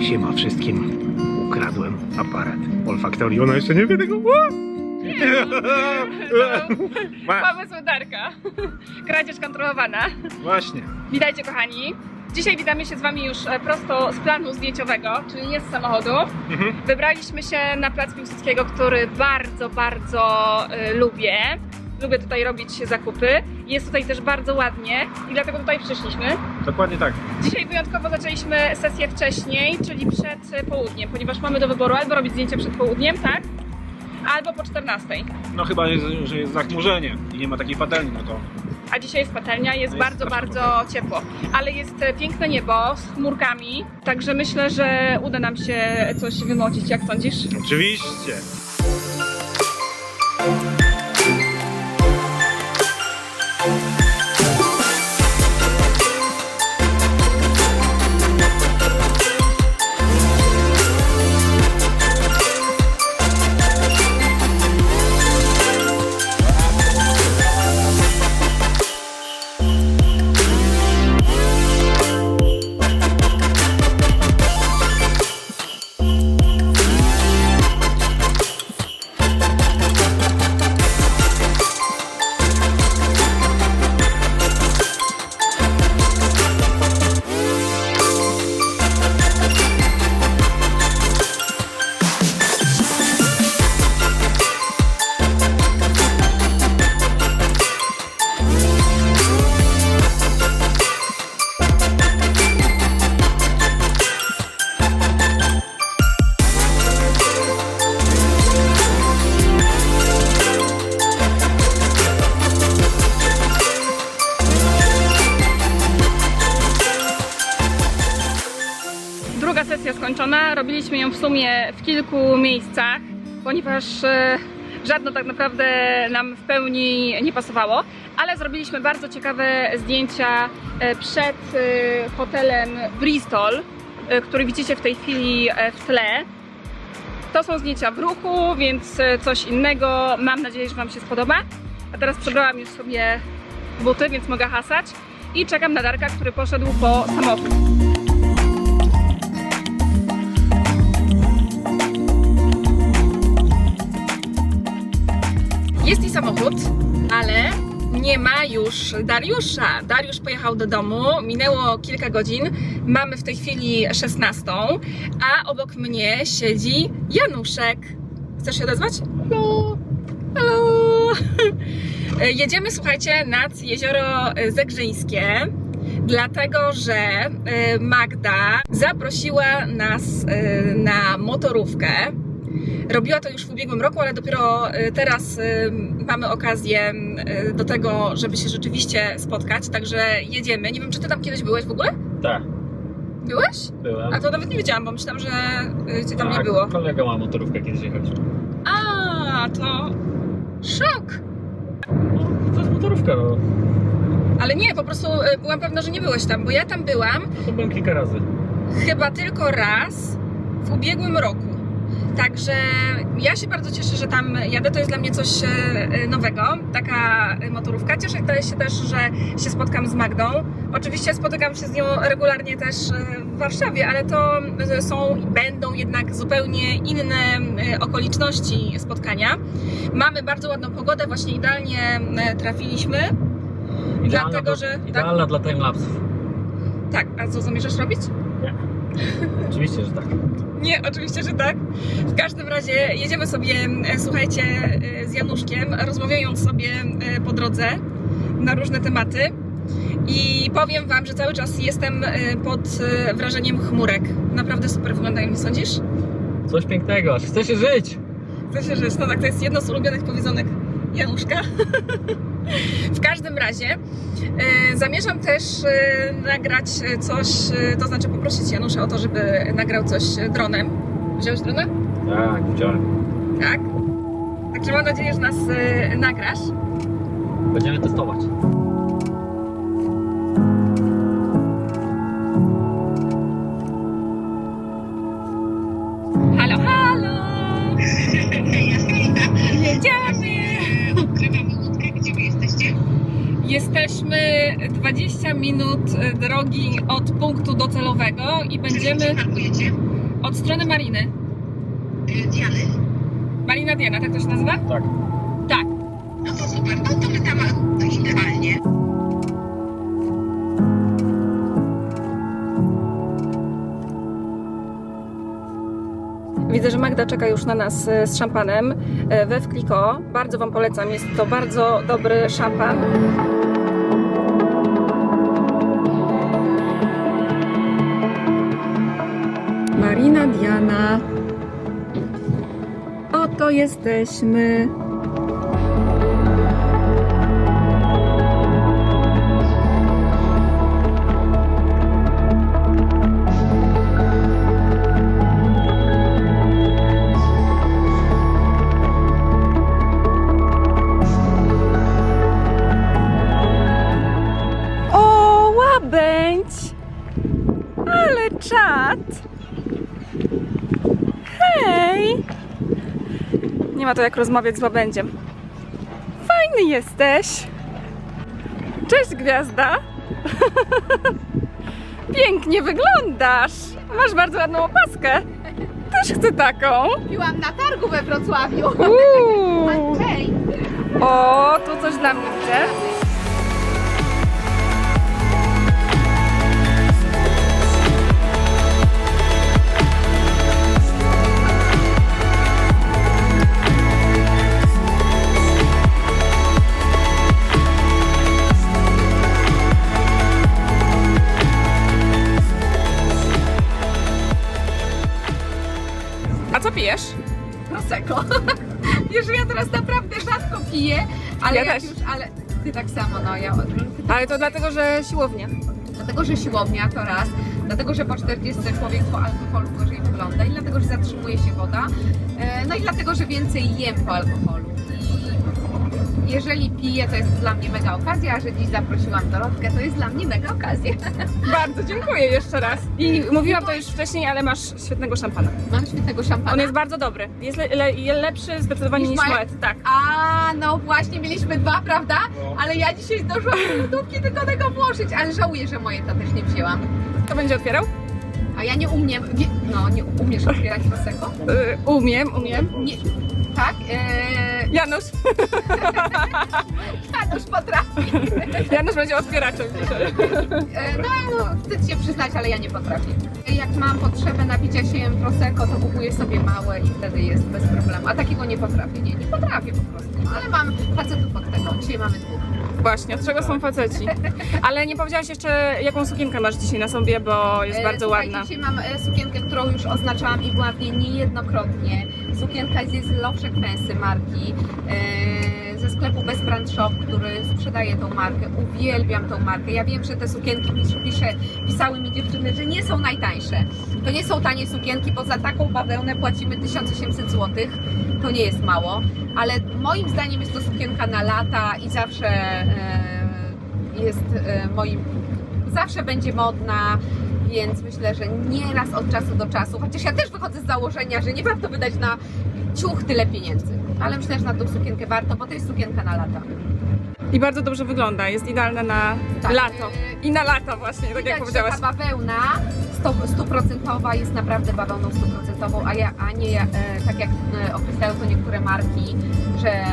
Siema wszystkim. Ukradłem aparat olfaktorii. Ona jeszcze nie wie tego. Pomysł Darka. Kradzież kontrolowana. Właśnie. Witajcie kochani. Dzisiaj witamy się z Wami już e, prosto z planu zdjęciowego, czyli nie z samochodu. Mhm. Wybraliśmy się na plac Piłsudskiego, który bardzo, bardzo e, lubię. Lubię tutaj robić zakupy. Jest tutaj też bardzo ładnie i dlatego tutaj przyszliśmy. Dokładnie tak. Dzisiaj wyjątkowo zaczęliśmy sesję wcześniej, czyli przed południem, ponieważ mamy do wyboru albo robić zdjęcie przed południem, tak? Albo po 14. No chyba, że jest zachmurzenie i nie ma takiej patelni, no to A dzisiaj jest patelnia, jest, jest bardzo, bardzo ciepło. Ale jest e, piękne niebo z chmurkami, także myślę, że uda nam się coś wymocić. Jak sądzisz? oczywiście. Robiliśmy ją w sumie w kilku miejscach, ponieważ e, żadno tak naprawdę nam w pełni nie pasowało, ale zrobiliśmy bardzo ciekawe zdjęcia e, przed e, hotelem Bristol, który widzicie w tej chwili w tle. To są zdjęcia w ruchu, więc coś innego. Mam nadzieję, że Wam się spodoba. A teraz przebrałam już sobie buty, więc mogę hasać. I czekam na Darka, który poszedł po samochód. Jest i samochód, ale nie ma już Dariusza. Dariusz pojechał do domu, minęło kilka godzin, mamy w tej chwili 16, a obok mnie siedzi Januszek. Chcesz się odezwać? Hello! Hello! Jedziemy, słuchajcie, nad jezioro Zegrzyńskie, dlatego że e, Magda zaprosiła nas e, na motorówkę. Robiła to już w ubiegłym roku, ale dopiero y, teraz y, mamy okazję y, do tego, żeby się rzeczywiście spotkać, także jedziemy. Nie wiem, czy ty tam kiedyś byłeś w ogóle? Tak, Byłeś? byłem. A to nawet nie wiedziałam, bo myślałam, że cię tam nie Tak, było. Kolega ma motorówkę kiedyś jechać. A, to szok! No, to jest motorówka, no. Ale nie, po prostu byłam pewna, że nie byłeś tam, bo ja tam byłam To byłem kilka razy. chyba tylko raz w ubiegłym roku. Także ja się bardzo cieszę, że tam jadę. To jest dla mnie coś e, nowego, taka motorówka. Cieszę się też, że się spotkam z Magdą. Oczywiście spotykam się z nią regularnie też e, w Warszawie, ale to e, są i będą jednak zupełnie inne e, okoliczności spotkania. Mamy bardzo ładną pogodę, właśnie idealnie e, trafiliśmy. Dlatego, do, że- Idealna dla timelapsów. Tak, a co zamierzasz robić? Oczywiście, że tak. Nie, oczywiście, że tak. W każdym razie jedziemy sobie, e, słuchajcie, e, z Januszkiem, rozmawiając sobie e, po drodze na różne tematy. I powiem Wam, że cały czas jestem pod wrażeniem chmurek. Naprawdę super wyglądają, nie sądzisz? Coś pięknego, aż chce się żyć. Chcę się żyć, no tak, to jest jedno z ulubionych powiedzonek Januszka. w każdym razie e, zamierzam też e, nagrać e, coś, to znaczy poprosić Janusza o to, żeby nagrał coś dronem. Wziąłeś drona? Tak, widziałem. Tak. Także mam nadzieję, że nas nagrasz. Będziemy testować. 20 minut y, drogi od punktu docelowego i będziemy. parkujecie? Od strony Mariny. Y, Diany? Marina Diana, tak to się nazywa? Tak. Tak. No to super, no to my tam to idealnie. Widzę, że Magda czeka już na nas e, z szampanem e, we Wkliko. Bardzo Wam polecam, jest to bardzo dobry szampan. Marina Diana. Oto jesteśmy. Ma to jak rozmawiać z łabędziem. Fajny jesteś! Cześć, gwiazda! Pięknie wyglądasz! Masz bardzo ładną opaskę. Też chcę taką. Kupiłam na targu we Wrocławiu. Uuu. O, tu coś dla mnie widzę. Ale Ja jak też. już, ale ty tak samo, no ja. Ale to dlatego, że siłownia. Dlatego, że siłownia to raz, dlatego, że po 40 człowiek po alkoholu gorzej wygląda i dlatego, że zatrzymuje się woda, e, no i dlatego, że więcej jem po alkoholu. Jeżeli piję, to jest dla mnie mega okazja, a że dziś zaprosiłam Dorotkę, to jest dla mnie mega okazja. Bardzo dziękuję jeszcze raz. I mówiłam to już wcześniej, ale masz świetnego szampana. Mam świetnego szampana. On jest bardzo dobry. Jest le, le, lepszy zdecydowanie Niż niż moje- Moet. Tak. A, no właśnie, mieliśmy dwa, prawda? Ale ja dzisiaj zdążyłam do lodówki tylko tego włożyć, ale żałuję, że moje to też nie wzięłam. Kto będzie otwierał? A ja nie umiem, nie, no nie umiesz otwierać prosecco? Yy, umiem, umiem. Nie, tak? Eee, Janusz. Janusz potrafi. Janusz będzie otwieraczem dzisiaj. E, no, no, wstyd się przyznać, ale ja nie potrafię. Jak mam potrzebę napicia się prosecco, to kupuję sobie małe i wtedy jest bez problemu. A takiego nie potrafię, nie, nie potrafię po prostu. No, ale mam facetów od tego, dzisiaj mamy dwóch. Właśnie, od czego są faceci. Ale nie powiedziałaś jeszcze, jaką sukienkę masz dzisiaj na sobie, bo jest E, bardzo słuchajcie, ładna. Dzisiaj mam e, sukienkę, którą już oznaczałam i była w niej niejednokrotnie. Sukienka jest z Lowsze Kwensy marki, e, ze sklepu Best Brand Shop, który sprzedaje tą markę. Uwielbiam tą markę. Ja wiem, że te sukienki pis- pisze, pisały mi dziewczyny, że nie są najtańsze. To nie są tanie sukienki, bo za taką bawełnę płacimy 1800 zł. To nie jest mało, ale moim zdaniem jest to sukienka na lata i zawsze e, jest e, moim zawsze będzie modna, więc myślę, że nieraz od czasu do czasu, chociaż ja też wychodzę z założenia, że nie warto wydać na ciuch tyle pieniędzy, ale myślę, że na tą sukienkę warto, bo to jest sukienka na lata. I bardzo dobrze wygląda. Jest idealna na Tak, lato. I na lato właśnie, tak jak Widać, powiedziałaś. że ta bawełna stuprocentowa jest naprawdę bawełną stuprocentową, a, ja, a nie e, tak jak e, określają to niektóre marki, że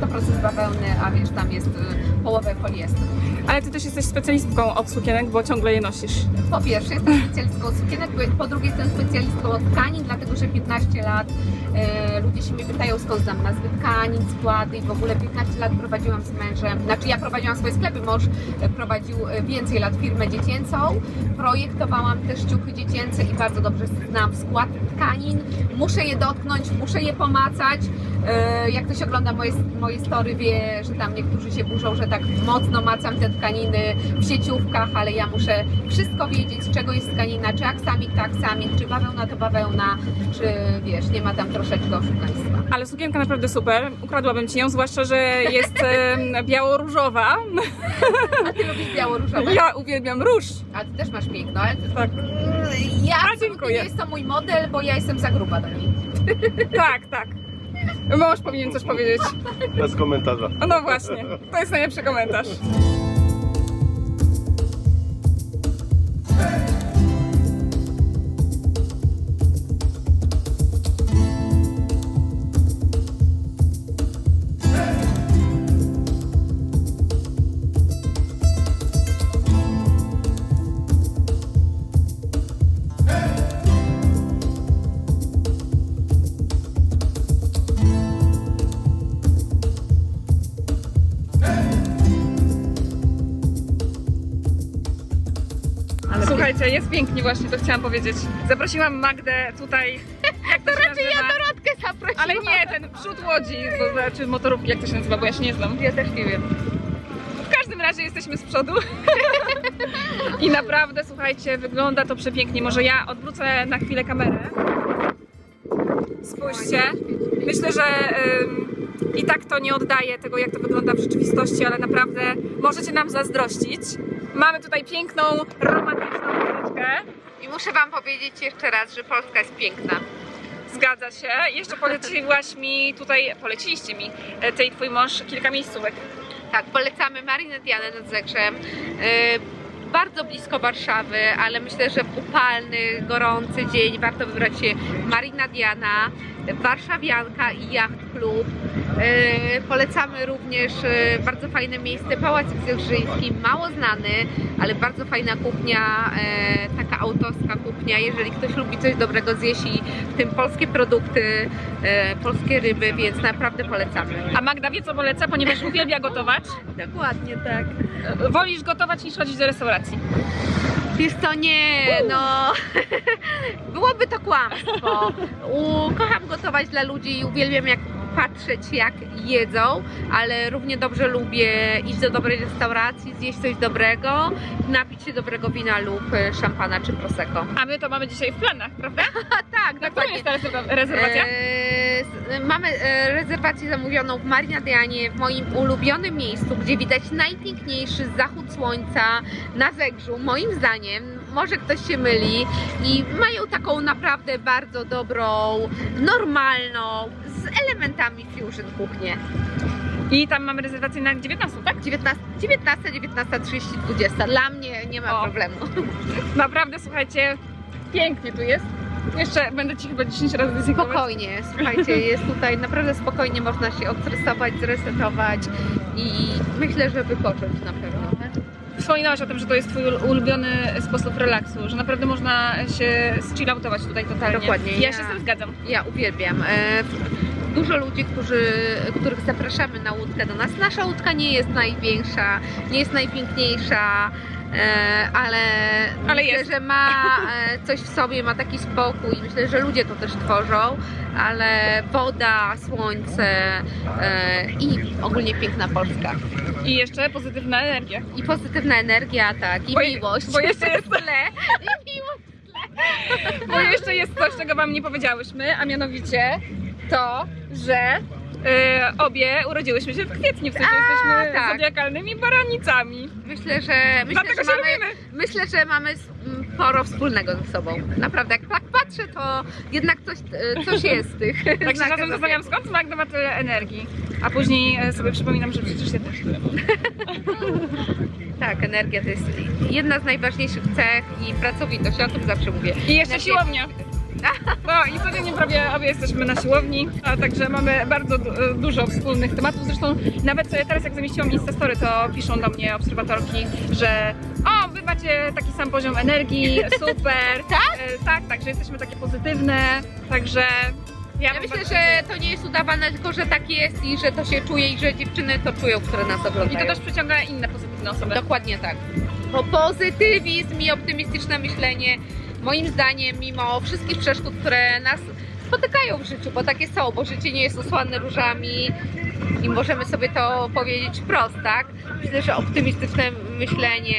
100% bawełny, a wiesz, tam jest e, połowę poliestru. Ale ty też jesteś specjalistką od sukienek, bo ciągle je nosisz. Po pierwsze, jestem specjalistką od sukienek, po drugie, jestem specjalistką od tkanin, dlatego że 15 lat e, ludzie się mnie pytają, skąd znam nazwy tkanin, składy i w ogóle 15 lat prowadziłam z mężem, znaczy ja prowadziłam swoje sklepy, mąż e, prowadził e, więcej lat firmę dziecięcą, projektowałam też ciuchy dziecięce i bardzo dobrze znam skład tkanin, muszę je dotknąć, muszę je pomacać, E, jak ktoś ogląda moje, moje story wie, że tam niektórzy się burzą, że tak mocno macam te tkaniny w sieciówkach, ale ja muszę wszystko wiedzieć, z czego jest tkanina, czy aksamit to aksamit, czy bawełna to bawełna, czy wiesz, nie ma tam troszeczkę oszukaństwa. Ale sukienka naprawdę super. Ukradłabym ci ją, zwłaszcza, że jest biało-różowa. A ty lubisz biało-różowe? Ja uwielbiam róż. A ty też masz piękno, ale to... Tak. Ja A, dziękuję. nie jest to mój model, bo ja jestem za gruba do niej. Tak, tak. Mąż powinien coś powiedzieć. Bez komentarza. No właśnie, to jest najlepszy komentarz. Jest pięknie właśnie, to chciałam powiedzieć. Zaprosiłam Magdę tutaj, jak to, raczej ja Dorotkę zaprosiłam. Ale nie, ten przód łodzi, bo, czy motorówki, jak to się nazywa, bo ja się nie znam. Ja też nie wiem. W każdym razie jesteśmy z przodu. I naprawdę, słuchajcie, wygląda to przepięknie. Może ja odwrócę na chwilę kamerę. Spójrzcie. Myślę, że ym, i tak to nie oddaje tego, jak to wygląda w rzeczywistości, ale naprawdę możecie nam zazdrościć. Mamy tutaj piękną, romantyczną muzyczkę. I muszę Wam powiedzieć jeszcze raz, że Polska jest piękna. Zgadza się. Jeszcze poleciłaś mi tutaj, poleciliście mi, e, i twój mąż, kilka miejscówek. Tak, polecamy Marinę Dianę nad Zegrzem. Yy, Bardzo blisko Warszawy, ale myślę, że w upalny, gorący dzień warto wybrać się Marina Diana, Warszawianka i Yacht Club. Yy, Polecamy również yy, bardzo fajne miejsce, Pałac Zegrzyński, mało znany, ale bardzo fajna kuchnia, yy, taka autorska kuchnia. Jeżeli ktoś lubi coś dobrego zjeść i w tym polskie produkty, polskie ryby, więc naprawdę polecamy. A Magda wie, co poleca, ponieważ uwielbia gotować. Dokładnie tak. E, Wolisz gotować niż chodzić do restauracji. Wiesz co, nie, no byłoby to kłamstwo. U, kocham gotować dla ludzi i uwielbiam jak patrzeć jak jedzą, ale równie dobrze lubię iść do dobrej restauracji, zjeść coś dobrego, napić się dobrego wina lub e, szampana czy prosecco. A my to mamy dzisiaj w planach, prawda? Tak, Na którą jest ta rezerwa- rezerwacja? Eee, mamy e, rezerwację zamówioną w Marinadianie, w moim ulubionym miejscu, gdzie widać najpiękniejszy zachód słońca na Zegrzu, moim zdaniem. Może ktoś się myli i mają taką naprawdę bardzo dobrą, normalną, z elementami fusion kuchnię. I tam mamy rezerwację na 19, tak? 19, 19, 19.30, 20. Dla mnie nie ma O. problemu. Naprawdę, słuchajcie, pięknie tu jest. Jeszcze będę Ci chyba 10 razy dyskutować. Spokojnie, słuchajcie, jest tutaj naprawdę spokojnie, można się odstresować, zresetować i myślę, że wypocząć na pewno. Wspominałaś o tym, że to jest Twój ul- ulubiony sposób relaksu, że naprawdę można się zchillautować tutaj totalnie. Dokładnie, Ja, ja- się z tym zgadzam. Ja uwielbiam. E, Dużo ludzi, którzy, których zapraszamy na łódkę do nas. Nasza łódka nie jest największa, nie jest najpiękniejsza, ale, Ale myślę, jest. że ma e, coś w sobie, ma taki spokój. Myślę, że ludzie to też tworzą, ale woda, słońce e, i ogólnie piękna Polska. I jeszcze pozytywna energia. I pozytywna energia, tak, i Bo- miłość. bo jeszcze jest- tle. I miłość. Bo jeszcze jest coś, czego Wam nie powiedziałyśmy, a mianowicie to, że y, obie urodziłyśmy się w kwietniu, w sensie A, jesteśmy tak. zodiakalnymi baranicami. Myślę, że myślę, Dlatego że się mamy, lubimy. myślę, że mamy sporo wspólnego ze sobą. Naprawdę, jak tak patrzę, to jednak coś, e, coś jest w tych Tak się czasem zastanawiam, skąd Magda ma tyle energii. A później e, sobie przypominam, że przecież ja też tyle mam. Tak, energia to jest jedna z najważniejszych cech i pracowitość, o tym zawsze mówię. I jeszcze siłownia. No i codziennie prawie obie jesteśmy na siłowni, a także mamy bardzo du- dużo wspólnych tematów. Zresztą nawet teraz jak zamieściłam Instastory, to piszą do mnie obserwatorki, że o, wy macie taki sam poziom energii, super. Tak? E, tak, tak, że jesteśmy takie pozytywne, także ja, Ja myślę, bardzo że to nie jest udawane, tylko że tak jest i że to się czuje i że dziewczyny to czują, które nas I oglądają. to też przyciąga inne pozytywne osoby. Dokładnie tak. Bo pozytywizm i optymistyczne myślenie, moim zdaniem, mimo wszystkich przeszkód, które nas spotykają w życiu, bo takie są, bo życie nie jest usłane różami i możemy sobie to powiedzieć wprost, tak? Myślę, że optymistyczne myślenie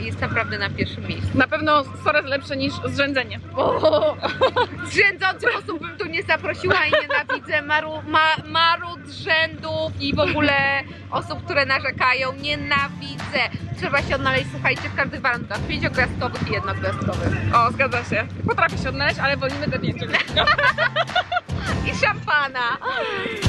jest naprawdę na pierwszym miejscu. Na pewno coraz lepsze niż zrzędzenie. O, zrzędzących osób bym tu nie zaprosiła i nienawidzę maru, ma, marud, rzędów i w ogóle osób, które narzekają. Nienawidzę. Trzeba się odnaleźć, słuchajcie, w każdych warunkach. Pięciogwiazdkowych i jednogwiazdkowych. O, zgadza się. Potrafię się odnaleźć, ale wolimy te pięciu. I szampana.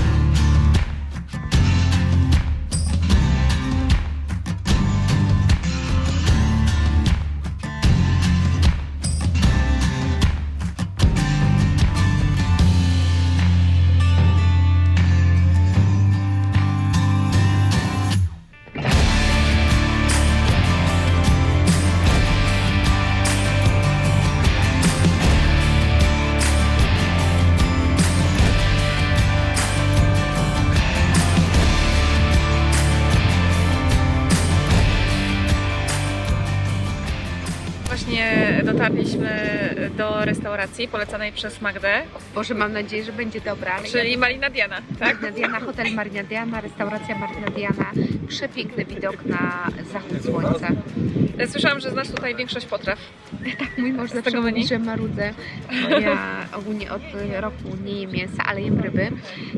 Do restauracji polecanej przez Magdę, Boże, mam nadzieję, że będzie dobra. ale czyli Malina Diana, tak? Marina Diana, hotel Marina Diana, restauracja Marina Diana. Przepiękny widok na zachód słońca. Słyszałam, że znasz tutaj większość potraw. Mój mąż zawsze tego mówi, menu? że marudzę, bo ja ogólnie od roku nie jem mięsa, ale jem ryby.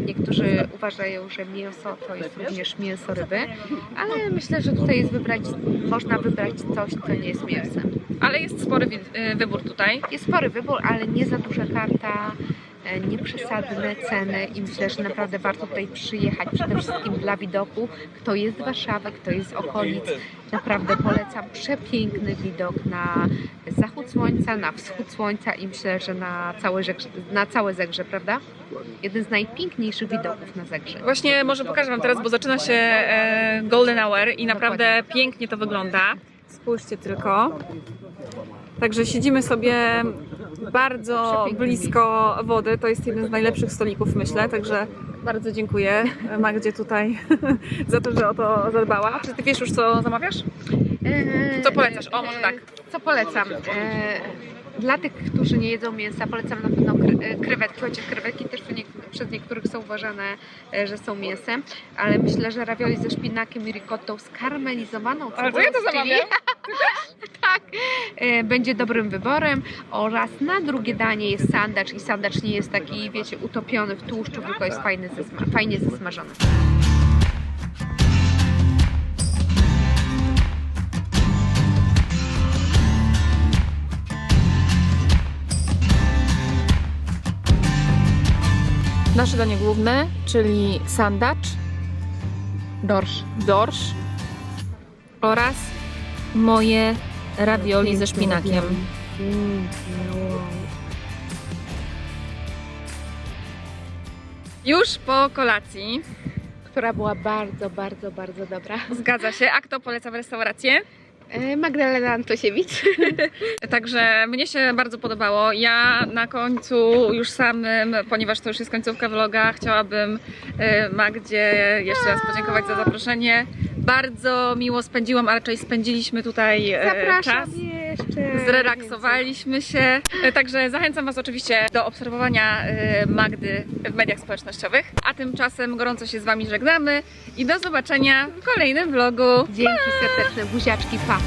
Niektórzy uważają, że mięso to jest również mięso ryby, ale myślę, że tutaj jest wybrać, można wybrać coś, co nie jest mięsem. Ale jest spory y, wybór tutaj. Jest spory wybór, ale nie za duża karta, nieprzesadne ceny i myślę, że naprawdę warto tutaj przyjechać przede wszystkim dla widoku. Kto jest z Warszawy, kto jest z okolic, naprawdę polecam przepiękny widok na zachód słońca, na wschód słońca i myślę, że na całe, Zegrze, na całe Zegrze, prawda? Jeden z najpiękniejszych widoków na Zegrze. Właśnie może pokażę Wam teraz, bo zaczyna się e, Golden Hour i naprawdę pięknie to wygląda. Spójrzcie tylko. Także siedzimy sobie bardzo blisko wody. To jest jeden z najlepszych stolików, myślę. Także bardzo dziękuję Magdzie tutaj za to, że o to zadbała. Czy Ty wiesz już, co zamawiasz? E, Co polecasz? O, może tak. Co polecam? E, Dla tych, którzy nie jedzą mięsa, polecam na pewno e, krewetki, chociaż krewetki też przez niek- przez niektórych są uważane, e, że są mięsem, ale myślę, że ravioli ze szpinakiem i ricottą skarmelizowaną Ale to cebulą ja to zamawiam. tak, e, będzie dobrym wyborem oraz na drugie danie jest sandacz i sandacz nie jest taki, wiecie, utopiony w tłuszczu, tylko jest fajny zesma- fajnie zesmażony. Nasze danie główne, czyli sandacz, Dorsz. dorsz oraz moje ravioli ze szpinakiem. Już po kolacji, Która była bardzo, bardzo, bardzo dobra. zgadza się. A kto poleca w restaurację? E, Magdalena Antosiewicz. Także mnie się bardzo podobało. Ja na końcu już samym, ponieważ to już jest końcówka vloga, chciałabym e, Magdzie jeszcze raz podziękować za zaproszenie. Bardzo miło spędziłam, a raczej spędziliśmy tutaj e, Zapraszam czas. jeszcze. Zrelaksowaliśmy się. E, Także zachęcam Was oczywiście do obserwowania e, Magdy w mediach społecznościowych. A tymczasem gorąco się z Wami żegnamy i do zobaczenia w kolejnym vlogu. Dzięki serdeczne, buziaczki, pa!